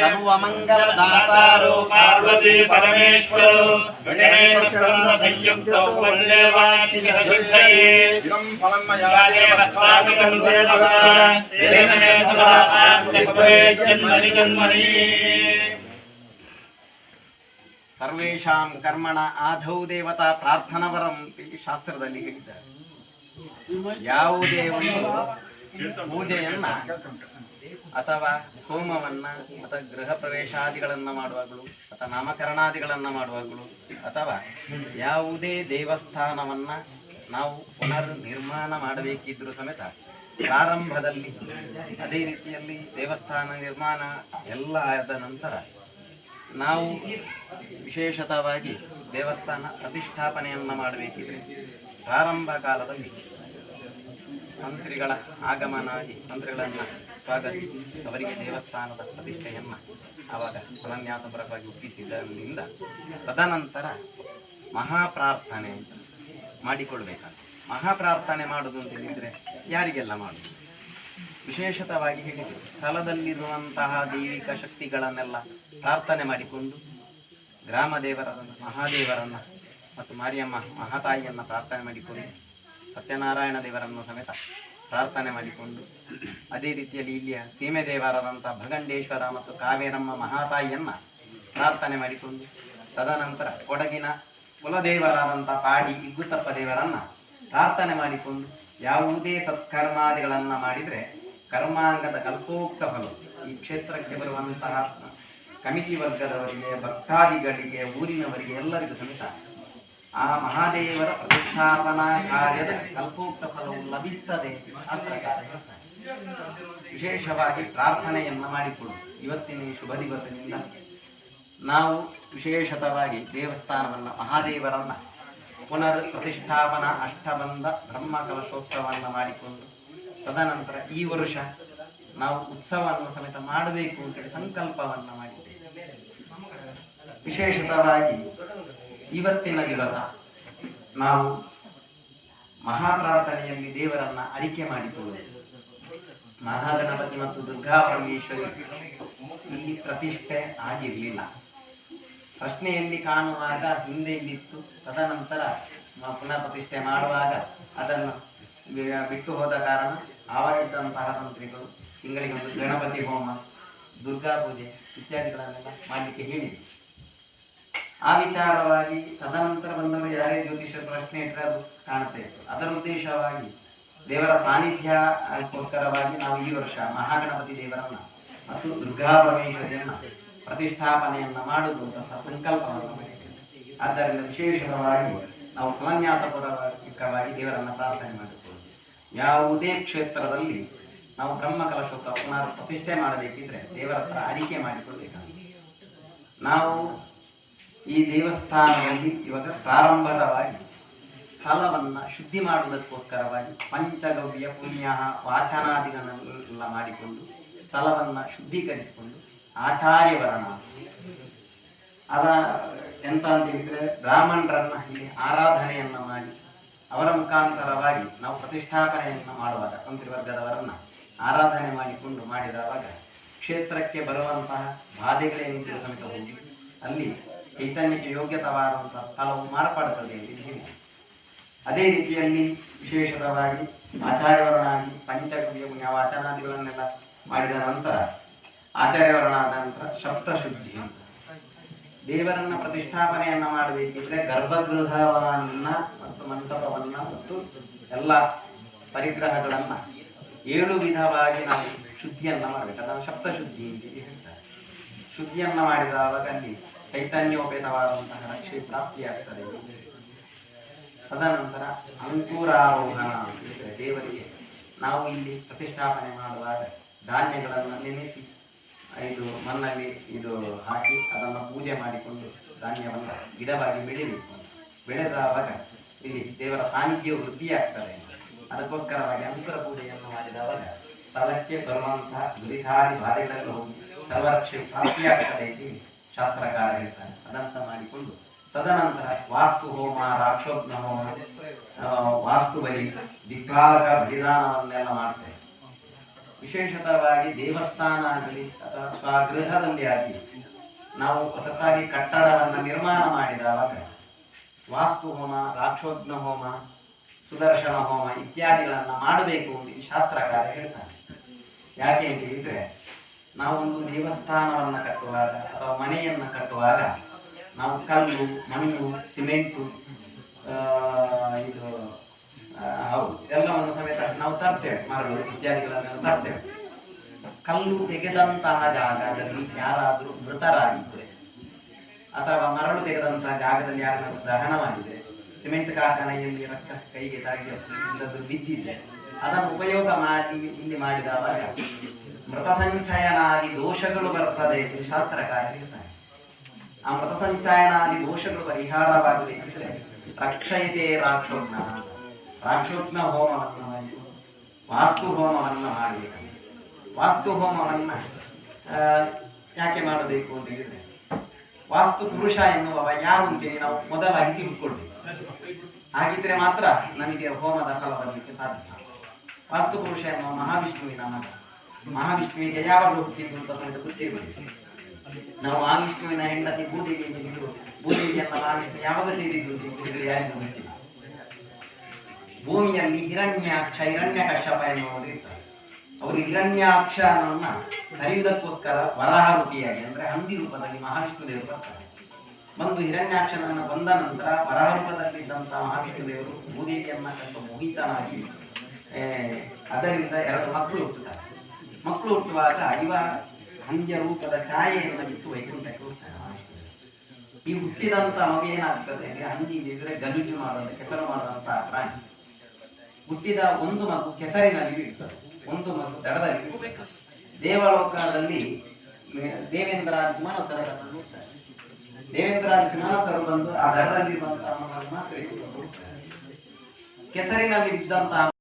సర్వమంగళదాతారో పార్వతీ పరమేశ్వరు గణేశ్వరంద సంయుక్త ಸರ್ವೇಷಾಂ ಕರ್ಮಣ ಆಧೌ ದೇವತಾ ಪ್ರಾರ್ಥನವರಂ ಶಾಸ್ತ್ರದಲ್ಲಿ ಹೇಳಿದ್ದಾರೆ ಯಾವುದೇ ಒಂದು ಪೂಜೆಯನ್ನ ಅಥವಾ ಹೋಮವನ್ನ ಅಥವಾ ಗೃಹ ಪ್ರವೇಶಾದಿಗಳನ್ನ ಮಾಡುವಾಗಲೂ ಅಥವಾ ನಾಮಕರಣಾದಿಗಳನ್ನ ಮಾಡುವಾಗಲೂ ಅಥವಾ ಯಾವುದೇ ದೇವಸ್ಥಾನವನ್ನ ನಾವು ಪುನರ್ ನಿರ್ಮಾಣ ಮಾಡಬೇಕಿದ್ರೂ ಸಮೇತ ಪ್ರಾರಂಭದಲ್ಲಿ ಅದೇ ರೀತಿಯಲ್ಲಿ ದೇವಸ್ಥಾನ ನಿರ್ಮಾಣ ಎಲ್ಲ ಆದ ನಂತರ ನಾವು ವಿಶೇಷತವಾಗಿ ದೇವಸ್ಥಾನ ಪ್ರತಿಷ್ಠಾಪನೆಯನ್ನು ಮಾಡಬೇಕಿದ್ರೆ ಪ್ರಾರಂಭ ಕಾಲದಲ್ಲಿ ಮಂತ್ರಿಗಳ ಆಗಮನ ಆಗಿ ಮಂತ್ರಿಗಳನ್ನು ಸ್ವಾಗತಿಸಿ, ಅವರಿಗೆ ದೇವಸ್ಥಾನದ ಪ್ರತಿಷ್ಠೆಯನ್ನು ಆವಾಗ ಅನನ್ಯಾಸಪರವಾಗಿ ಒಪ್ಪಿಸಿದ್ದರಿಂದ ತದನಂತರ ಮಹಾಪ್ರಾರ್ಥನೆ ಮಾಡಿಕೊಳ್ಬೇಕಾಗ್ತದೆ. ಮಹಾಪ್ರಾರ್ಥನೆ ಮಾಡುವುದು ಅಂತ ಹೇಳಿದರೆ ಯಾರಿಗೆಲ್ಲ ಮಾಡೋದು? ವಿಶೇಷತವಾಗಿ ಹೇಳಿದರು ಸ್ಥಳದಲ್ಲಿರುವಂತಹ ದೈವಿಕ ಶಕ್ತಿಗಳನ್ನೆಲ್ಲ ಪ್ರಾರ್ಥನೆ ಮಾಡಿಕೊಂಡು ಗ್ರಾಮ ದೇವರನ್ನು ಮಹಾದೇವರನ್ನು ಮತ್ತು ಮಾರಿಯಮ್ಮ ಮಹಾತಾಯಿಯನ್ನು ಪ್ರಾರ್ಥನೆ ಮಾಡಿಕೊಂಡು ಸತ್ಯನಾರಾಯಣ ದೇವರನ್ನು ಸಮೇತ ಪ್ರಾರ್ಥನೆ ಮಾಡಿಕೊಂಡು ಅದೇ ರೀತಿಯಲ್ಲಿ ಇಲ್ಲಿಯ ಸೀಮೆ ದೇವರಾದಂಥ ಭಗಂಡೇಶ್ವರ ಮತ್ತು ಕಾವೇರಮ್ಮ ಮಹಾತಾಯಿಯನ್ನು ಪ್ರಾರ್ಥನೆ ಮಾಡಿಕೊಂಡು ತದನಂತರ ಕೊಡಗಿನ ಕುಲದೇವರಾದಂಥ ಪಾಡಿ ಇಗ್ಗುತ್ತಪ್ಪ ದೇವರನ್ನು ಪ್ರಾರ್ಥನೆ ಮಾಡಿಕೊಂಡು ಯಾವುದೇ ಸತ್ಕರ್ಮಾದಿಗಳನ್ನು ಮಾಡಿದರೆ ಕರ್ಮಾಂಗದ ಕಲ್ಪೋಕ್ತ ಫಲ. ಈ ಕ್ಷೇತ್ರಕ್ಕೆ ಬರುವಂತಹ ಕಮಿಟಿ ವರ್ಗದವರಿಗೆ, ಭಕ್ತಾದಿಗಳಿಗೆ, ಊರಿನವರಿಗೆ ಎಲ್ಲರಿಗೂ ಸಮೇತ ಆ ಮಹಾದೇವರ ಪ್ರತಿಷ್ಠಾಪನಾ ಕಾರ್ಯದ ಕಲ್ಪೋಕ್ತ ಫಲವು ಲಭಿಸ್ತದೆ. ವಿಶೇಷವಾಗಿ ಪ್ರಾರ್ಥನೆಯನ್ನು ಮಾಡಿಕೊಳ್ಳು ಇವತ್ತಿನ ಈ ಶುಭ ದಿವಸದಿಂದ ನಾವು ವಿಶೇಷತವಾಗಿ ದೇವಸ್ಥಾನವನ್ನು ಮಹಾದೇವರನ್ನ ಪುನರ್ ಪ್ರತಿಷ್ಠಾಪನಾ ಅಷ್ಟಬಂಧ ಬ್ರಹ್ಮ ಕಲಶೋತ್ಸವವನ್ನು ಮಾಡಿಕೊಂಡು ತದನಂತರ ಈ ವರ್ಷ ನಾವು ಉತ್ಸವವನ್ನು ಸಮೇತ ಮಾಡಬೇಕು ಅಂತೇಳಿ ಸಂಕಲ್ಪವನ್ನು ಮಾಡಿದ್ದೇವೆ ವಿಶೇಷತವಾಗಿ ಇವತ್ತಿನ ದಿವಸ ನಾವು ಮಹಾಪ್ರಾರ್ಥನೆಯಲ್ಲಿ ದೇವರನ್ನ ಅರಿಕೆ ಮಾಡಿಕೊಳ್ಳುವುದು ಮಹಾಗಣಪತಿ ಮತ್ತು ದುರ್ಗಾ ಪರಮೇಶ್ವರಿ ಇಲ್ಲಿ ಪ್ರತಿಷ್ಠೆ ಆಗಿರಲಿಲ್ಲ. ಪ್ರಶ್ನೆಯಲ್ಲಿ ಕಾಣುವಾಗ ಹಿಂದೆ ಇಲ್ಲಿತ್ತು ತದನಂತರ ಪುನಃ ಪ್ರತಿಷ್ಠೆ ಮಾಡುವಾಗ ಅದನ್ನು ಬಿಟ್ಟು ಹೋದ ಕಾರಣ ಆವಾಗಿದ್ದಂತಹ ತಂತ್ರಿಗಳು, ತಿಂಗಳಿಗೆ ಗಣಪತಿ ಹೋಮ, ದುರ್ಗಾ ಪೂಜೆ ಇತ್ಯಾದಿಗಳನ್ನೆಲ್ಲ ಮಾಡಲಿಕ್ಕೆ ಹೇಳಿದ್ರು. ಆ ವಿಚಾರವಾಗಿ ತದನಂತರ ಬಂದವರು ಯಾರೇ ಜ್ಯೋತಿಷ ಪ್ರಶ್ನೆ ಇಟ್ಟರೆ ಅದು ಕಾಣ್ತಾ ಇತ್ತು. ಅದರ ಉದ್ದೇಶವಾಗಿ ದೇವರ ಸಾನ್ನಿಧ್ಯಕ್ಕೋಸ್ಕರವಾಗಿ ನಾವು ಈ ವರ್ಷ ಮಹಾಗಣಪತಿ ದೇವರನ್ನ ಮತ್ತು ದುರ್ಗಾ ಪರಮೇಶ್ವರಿಯನ್ನು ಪ್ರತಿಷ್ಠಾಪನೆಯನ್ನ ಮಾಡುವುದು ಅಂತ ಸಂಕಲ್ಪವನ್ನು ಆದ್ದರಿಂದ ವಿಶೇಷವಾಗಿ ನಾವು ಫಲನ್ಯಾಸಪೂರ್ವಕವಾಗಿ ದೇವರನ್ನ ಪ್ರಾರ್ಥನೆ ಮಾಡುತ್ತೇವೆ ಯಾವುದೇ ಕ್ಷೇತ್ರದಲ್ಲಿ ನಾವು ಬ್ರಹ್ಮ ಕಲಶೋತ್ಸವ ಪ್ರತಿಷ್ಠೆ ಮಾಡಬೇಕಿದ್ರೆ ದೇವರ ಹತ್ರ ಅರಿಕೆ ಮಾಡಿಕೊಳ್ಬೇಕಾಗುತ್ತೆ. ನಾವು ಈ ದೇವಸ್ಥಾನದಲ್ಲಿ ಇವಾಗ ಪ್ರಾರಂಭದವಾಗಿ ಸ್ಥಳವನ್ನು ಶುದ್ಧಿ ಮಾಡುವುದಕ್ಕೋಸ್ಕರವಾಗಿ ಪಂಚಗವ್ಯ, ಪುಣ್ಯ ವಾಚನಾದಿಗಳನ್ನೆಲ್ಲ ಮಾಡಿಕೊಂಡು ಸ್ಥಳವನ್ನು ಶುದ್ಧೀಕರಿಸಿಕೊಂಡು ಆಚಾರ್ಯವರಣ ಅದ ಎಂತ ಅಂತ ಹೇಳಿದರೆ ಬ್ರಾಹ್ಮಣರನ್ನ ಇಲ್ಲಿ ಆರಾಧನೆಯನ್ನ ಮಾಡಿ ಅವರ ಮುಖಾಂತರವಾಗಿ ನಾವು ಪ್ರತಿಷ್ಠಾಪನೆಯನ್ನು ಮಾಡುವಾಗ ಮಂತ್ರಿವರ್ಗದವರನ್ನ ಆರಾಧನೆ ಮಾಡಿಕೊಂಡು ಮಾಡಿದವಾಗ ಕ್ಷೇತ್ರಕ್ಕೆ ಬರುವಂತಹ ಬಾಧೆಗಳೇನು ಸಮೇತ ಹೋಗಿ ಅಲ್ಲಿ ಚೈತನ್ಯಕ್ಕೆ ಯೋಗ್ಯತವಾದಂತಹ ಸ್ಥಳವು ಮಾರ್ಪಡುತ್ತದೆ ಅಂತ ಹೇಳಿ ಅದೇ ರೀತಿಯಲ್ಲಿ ವಿಶೇಷವಾಗಿ ಆಚಾರ್ಯವರನಾಗಿ ಪಂಚಗವ್ಯ ಪುಣ್ಯ ವಾಚನಾದಿಗಳನ್ನೆಲ್ಲ ಮಾಡಿದ ನಂತರ, ಆಚಾರ್ಯವರನಾದ ನಂತರ ಶಬ್ದಶುದ್ಧಿ ಅಂತ. ದೇವರನ್ನ ಪ್ರತಿಷ್ಠಾಪನೆಯನ್ನ ಮಾಡಬೇಕಿದ್ರೆ ಗರ್ಭಗೃಹವನ್ನ ಮತ್ತು ಮಂಟಪವನ್ನ ಮತ್ತು ಎಲ್ಲ ಪರಿಗ್ರಹಗಳನ್ನ ಏಳು ವಿಧವಾಗಿ ನಾವು ಶುದ್ಧಿಯನ್ನ ಮಾಡಬೇಕು. ಅದನ್ನು ಶುದ್ಧಿ ಅಂತ ಹೇಳ್ತಾರೆ. ಶುದ್ಧಿಯನ್ನ ಮಾಡಿದಾಗ ಅಲ್ಲಿ ಚೈತನ್ಯೋಪೇತವಾದಂತಹ ರಕ್ಷೆ ಪ್ರಾಪ್ತಿಯಾಗ್ತದೆ ತದನಂತರ ಅಂಕುರಾರೋಹಣ ಅಂತ ಹೇಳಿದರೆ ದೇವರಿಗೆ ನಾವು ಇಲ್ಲಿ ಪ್ರತಿಷ್ಠಾಪನೆ ಮಾಡುವಾಗ ಧಾನ್ಯಗಳನ್ನು ನೆನೆಸಿ ಇದು ಮಣ್ಣಲ್ಲಿ ಇದು ಹಾಕಿ ಅದನ್ನು ಪೂಜೆ ಮಾಡಿಕೊಂಡು ಧಾನ್ಯವನ್ನು ಗಿಡವಾಗಿ ಬೆಳಿಬೇಕು. ಬೆಳೆದಾಗ ಇಲ್ಲಿ ದೇವರ ಸಾನ್ನಿಧ್ಯ ವೃದ್ಧಿಯಾಗ್ತದೆ. ಅದಕ್ಕೋಸ್ಕರವಾಗಿ ಅಂಕುರ ಪೂಜೆಯನ್ನು ಮಾಡಿದವಾಗ ಸ್ಥಳಕ್ಕೆ ಬರುವಂತಹ ದುರಿಧಾರಿ ಬಾಧೆಗಳೆಲ್ಲ ಹೋಗಿ ಸರ್ವರಕ್ಷೆ ಪ್ರಾಪ್ತಿಯಾಗ್ತದೆ ಶಾಸ್ತ್ರಕಾರ ಅದನ್ನು ಸಹ ಮಾಡಿಕೊಂಡು ತದನಂತರ ವಾಸ್ತು ಹೋಮ ರಾಕ್ಷೋಗ್ನ ಹೋಮ ವಾಸ್ತು ಬಲಿ ದಿಕ್ಕಾಲಕ ಬಲಿದಾನವನ್ನೆಲ್ಲ ಮಾಡ್ತೇವೆ ವಿಶೇಷತವಾಗಿ ದೇವಸ್ಥಾನ ಆಗಲಿ ಅಥವಾ ಗೃಹದಲ್ಲಿ ಆಗಲಿ, ನಾವು ಹೊಸತಾಗಿ ಕಟ್ಟಡವನ್ನು ನಿರ್ಮಾಣ ಮಾಡಿದಾಗ ವಾಸ್ತು ಹೋಮ ರಾಕ್ಷೋಗ್ನ ಹೋಮ ಸುದರ್ಶನ ಹೋಮ ಇತ್ಯಾದಿಗಳನ್ನು ಮಾಡಬೇಕು ಅಂತ ಶಾಸ್ತ್ರಕಾರ ಹೇಳ್ತಾರೆ. ಯಾಕೆ ಅಂತ ಹೇಳಿದ್ರೆ ನಾವೊಂದು ದೇವಸ್ಥಾನವನ್ನು ಕಟ್ಟುವಾಗ ಅಥವಾ ಮನೆಯನ್ನು ಕಟ್ಟುವಾಗ ನಾವು ಕಲ್ಲು, ಮಣ್ಣು, ಸಿಮೆಂಟು ಇದು ಹೌದು, ಎಲ್ಲವನ್ನು ಸಮೇತ ನಾವು ತರ್ತೇವೆ, ಮರಳು ಇತ್ಯಾದಿಗಳನ್ನು ತರ್ತೇವೆ. ಕಲ್ಲು ತೆಗೆದಂತಹ ಜಾಗದಲ್ಲಿ ಯಾರಾದರೂ ಮೃತರಾಗಿದ್ದರೆ ಅಥವಾ ಮರಳು ತೆಗೆದಂತಹ ಜಾಗದಲ್ಲಿ ಯಾರಾದರೂ ದಹನವಾಗಿದೆ ಸಿಮೆಂಟ್ ಕಾರ್ಖಾನೆಯಲ್ಲಿ ರಕ್ತ ಕೈಗೆ ತಾಗಿ ಇಲ್ಲದ್ರು ಬಿದ್ದಿದ್ರೆ ಅದನ್ನು ಉಪಯೋಗ ಮಾಡಿ, ಇಲ್ಲಿ ಮಾಡಿದಾಗ ಮೃತ ಸಂಚಯನಾದಿ ದೋಷಗಳು ಬರ್ತದೆ ಎಂದು ಶಾಸ್ತ್ರಕಾರ ಹೇಳ್ತಾರೆ. ಆ ಮೃತ ಸಂಚಯನಾದಿ ದೋಷಗಳು ಪರಿಹಾರವಾಗಬೇಕಿದ್ರೆ ರಕ್ಷಯಿತೆ ರಾಕ್ಷೋಗ್ನ ರಾಕ್ಷೋಗ್ನ ಹೋಮವನ್ನು ಮಾಡಿ, ವಾಸ್ತು ಹೋಮವನ್ನು ಮಾಡಬೇಕಂತೆ ವಾಸ್ತು ಹೋಮವನ್ನ ಯಾಕೆ ಮಾಡಬೇಕು ಅಂತ ಹೇಳಿದ್ರೆ, ವಾಸ್ತು ಪುರುಷ ಎನ್ನುವವ ಯಾರು ಅಂತೇಳಿ ನಾವು ಮೊದಲಾಗಿ ತಿಳ್ಕೊಳ್ಬೇಕು. ಹಾಗಿದ್ರೆ ಮಾತ್ರ ನಮಗೆ ಹೋಮದ ಫಲ ಬರಲಿಕ್ಕೆ ಸಾಧ್ಯ. ವಾಸ್ತು ಪುರುಷ ಎನ್ನುವ ಮಹಾವಿಷ್ಣುವಿನ ಮಗ. ಮಹಾವಿಷ್ಣುವಿಗೆ ಯಾವಾಗ ಹುಟ್ಟಿದ್ದು ಅಂತ ಸಮೇತ ಗೊತ್ತಿರಬೇಕು ನಾವು ಮಹಾವಿಷ್ಣುವಿನ ಹೆಂಡತಿ ಭೂದೇವಿ ಎಂದು ಹೇಳಿದ್ರು ಭೂದೇವಿಯನ್ನ ಮಹಾವಿಷ್ಣು ಯಾವಾಗ ಸೇರಿದ್ದು ಅಂತ ಯಾರಿಗೂ ಗೊತ್ತಿಲ್ಲ. ಭೂಮಿಯಲ್ಲಿ ಹಿರಣ್ಯಾಕ್ಷ ಹಿರಣ್ಯ ಕಶ್ಯಪ ಎನ್ನುವರು ಇರ್ತಾರೆ. ಅವರು ಹಿರಣ್ಯಾಕ್ಷ ಅನ್ನೋನ್ನ ಕರೆಯುವುದಕ್ಕೋಸ್ಕರ ವರಾಹ ರೂಪಿಯಾಗಿ ಅಂದ್ರೆ ಹಂದಿ ರೂಪದಲ್ಲಿ ಮಹಾವಿಷ್ಣು ದೇವರು ಬರ್ತಾರೆ. ಬಂದು ಹಿರಣ್ಯಾಕ್ಷನನ್ನು ಬಂದ ನಂತರ ವರಾಹ ರೂಪದಲ್ಲಿದ್ದಂತಹ ಮಹಾವಿಷ್ಣು ದೇವರು ಭೂದೇವಿಯನ್ನ ಕಂಡು ಮೋಹಿತನಾಗಿ ಆ, ಅದರಿಂದ ಎರಡು ಮಕ್ಕಳು ಹುಟ್ಟುತ್ತಾರೆ. ಮಕ್ಕಳು ಹುಟ್ಟುವಾಗ ಇವ ಹಂದಿಯ ರೂಪದ ಛಾಯೆಯನ್ನು ಬಿಟ್ಟು ವೈಕುಂಠಕ್ಕೆ ಹೋಗ್ತಾನೆ ಈ ಹುಟ್ಟಿದಂತ ಅವಾಗ ಏನಾಗ್ತದೆ ಅಂದ್ರೆ ಹಂದಿ ಇದ್ರೆ ಗಲೀಜು ಮಾಡುವಂತ, ಕೆಸರು ಮಾಡುವಂತ ಪ್ರಾಣಿ ಹುಟ್ಟಿದ ಒಂದು ಮಗು ಕೆಸರಿನಲ್ಲಿ ಬಿಡ್ತದೆ ಒಂದು ಮಗು ದಡದಲ್ಲಿ. ದೇವಲೋಕದಲ್ಲಿ ದೇವೇಂದ್ರ ಸುಮಾನ ಸರ ದೇವೇಂದ್ರ ಸುಮಾನ ಸರ ಬಂದು ಆ ದಡದಲ್ಲಿ ಬಂದ ಮಾತ್ರ ಹೋಗ್ತಾರೆ. ಕೆಸರಿನಲ್ಲಿ ಬಿದ್ದಂತಹ